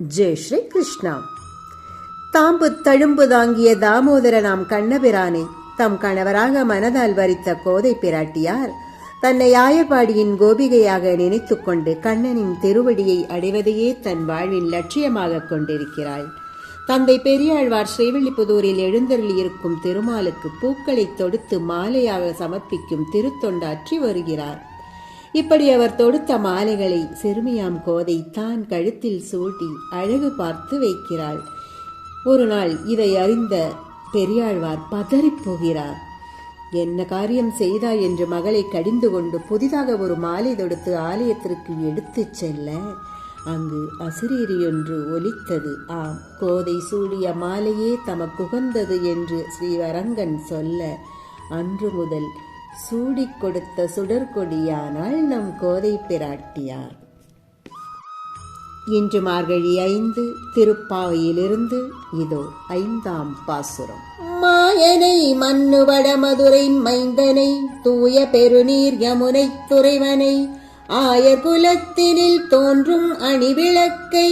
ஜெய் ஸ்ரீ கிருஷ்ணா தாம்பு தழும்பு தாங்கிய தாமோதர நாம் கண்ணபிரானை தம் கணவராக மனதால் வரித்த கோதை பிராட்டியார் தன்னை ஆயப்பாடியின் கோபிகையாக நினைத்து கொண்டு கண்ணனின் திருவடியை அடைவதையே தன் வாழ்வின் லட்சியமாக கொண்டிருக்கிறாள். தந்தை பெரியாழ்வார் ஸ்ரீவில்லிபுதூரில் எழுந்தருளியிருக்கும் திருமாலுக்கு பூக்களை தொடுத்து மாலையாக சமர்ப்பிக்கும் திருத்தொண்டாற்றி வருகிறார். இப்படி அவர் தொடுத்த மாலைகளை சிறுமியாம் கோதை தான் கழுத்தில் சூட்டி அழகு பார்த்து வைக்கிறாள். ஒரு நாள் இதை அறிந்த பெரியாழ்வார் பதறிப் போகிறார். என்ன காரியம் செய்தாய்? என்று மகளை கடிந்து கொண்டு புதிதாக ஒரு மாலை தொடுத்து ஆலயத்திற்கு எடுத்துச் செல்ல அங்கு அசிரீரி ஒன்று ஒலித்தது. ஆம் கோதை சூடிய மாலையே தமக்குகந்தது என்று ஸ்ரீவரங்கன் சொல்ல அன்று முதல் சூடிக் கொடுத்த சுடற்கொடியானால் நம் கோதை பிராட்டியார். இன்று மார்கழி ஐந்து திருப்பாவையிலிருந்து இதோ ஐந்தாம் பாசுரம். மாயனை மன்னுவட மதுரை மைந்தனை தூய பெருநீர் யமுனை துறைவனை ஆயர் குலத்தினில் தோன்றும் அணிவிளக்கை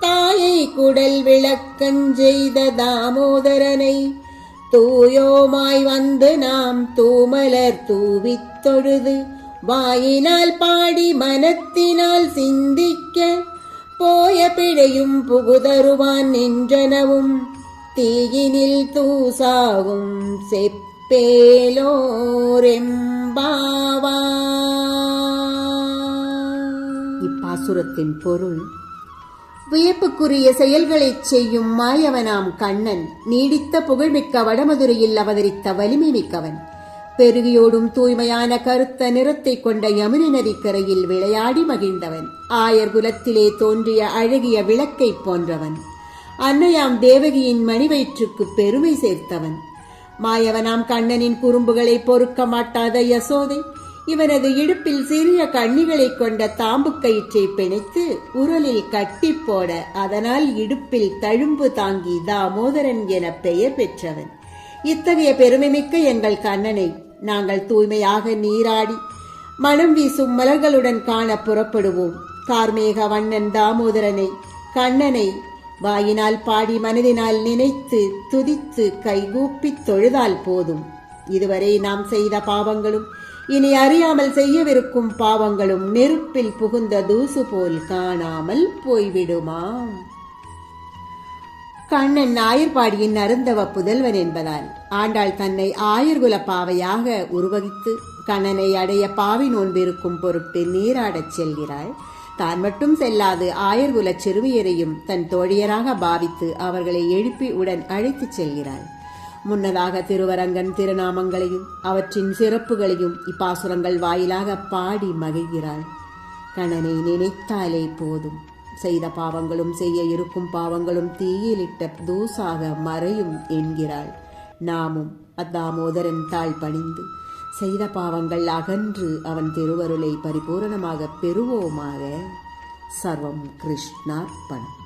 தாயை குடல் விளக்கஞ்செய்த தாமோதரனை தூயோமாய் வந்து நாம் தூமலர் தூவித் தொழுது வாயினால் பாடி மனத்தினால் சிந்திக்க போய பிழையும் புகுதருவான் நின்றனவும் தீயினில் தூசாகும் செப்பேலோரெம்பாவா. இப்பாசுரத்தின் பொருள் வியப்புக்குரிய செயல்களைச் செய்யும் மாயவனாம் கண்ணன் நீடித்த புகழ்மிக்க வடமதுரையில் அவதரித்த வலிமை மிக்கவன் பெருகியோடும் தூய்மையான கருத்த நிறத்தை கொண்ட யமுனை நதிக்கரையில் விளையாடி மகிழ்ந்தவன். ஆயர் குலத்திலே தோன்றிய அழகிய விளக்கைப் போன்றவன். அன்னையாம் தேவகியின் மணிவயிற்றுக்கு பெருமை சேர்த்தவன். மாயவனாம் கண்ணனின் குறும்புகளை பொறுக்க மாட்டாத யசோதை இவனது இடுப்பில் சிறிய கண்ணிகளைக் கொண்ட தாம்பு கயிற்றை பிணைத்து உரலில் கட்டி போட அதனால் இடுப்பில் தழும்பு தாங்கி தாமோதரன் என பெயர் பெற்றவன். இத்தகைய பெருமைமிக்க எங்கள் கண்ணனை நாங்கள் தூய்மையாக நீராடி மனம் வீசும் மலர்களுடன் காண புறப்படுவோம். கார்மேக வண்ணன் தாமோதரனை கண்ணனை வாயினால் பாடி மனதினால் நினைத்து துதித்து கைகூப்பித் தொழுதால் போதும். இதுவரை நாம் செய்த பாவங்களும் இனி அறியாமல் செய்யவிருக்கும் பாவங்களும் நெருப்பில் புகுந்த தூசு போல் காணாமல் போய்விடுமாம் கண்ணன் ஆயர்பாடியின் அருந்தவ புதல்வன் என்பதால் ஆண்டாள் தன்னை ஆயர்குல பாவையாக உருவகித்து கண்ணனை அடைய பாவி நோன்பிருக்கும் பொருட்டு நீராடச் செல்கிறாள். தான் மட்டும் செல்லாது ஆயர்குல சிறுமியரையும் தன் தோழியராக பாவித்து அவர்களை எழுப்பி உடன் அழைத்துச் செல்கிறாள். முன்னதாக திருவரங்கன் திருநாமங்களையும் அவற்றின் சிறப்புகளையும் இப்பாசுரங்கள் வாயிலாக பாடி மகிழ்கிறாள். கணனை நினைத்தாலே போதும். செய்த பாவங்களும் செய்ய இருக்கும் பாவங்களும் தீயிலிட்ட தூசாக மறையும் என்கிறாள். நாமும் அத்தாமோதரன் தாழ் பணிந்து செய்த பாவங்கள் அகன்று அவன் திருவருளை பரிபூரணமாக பெறுவோமாக. சர்வம் கிருஷ்ணார்ப்பணம்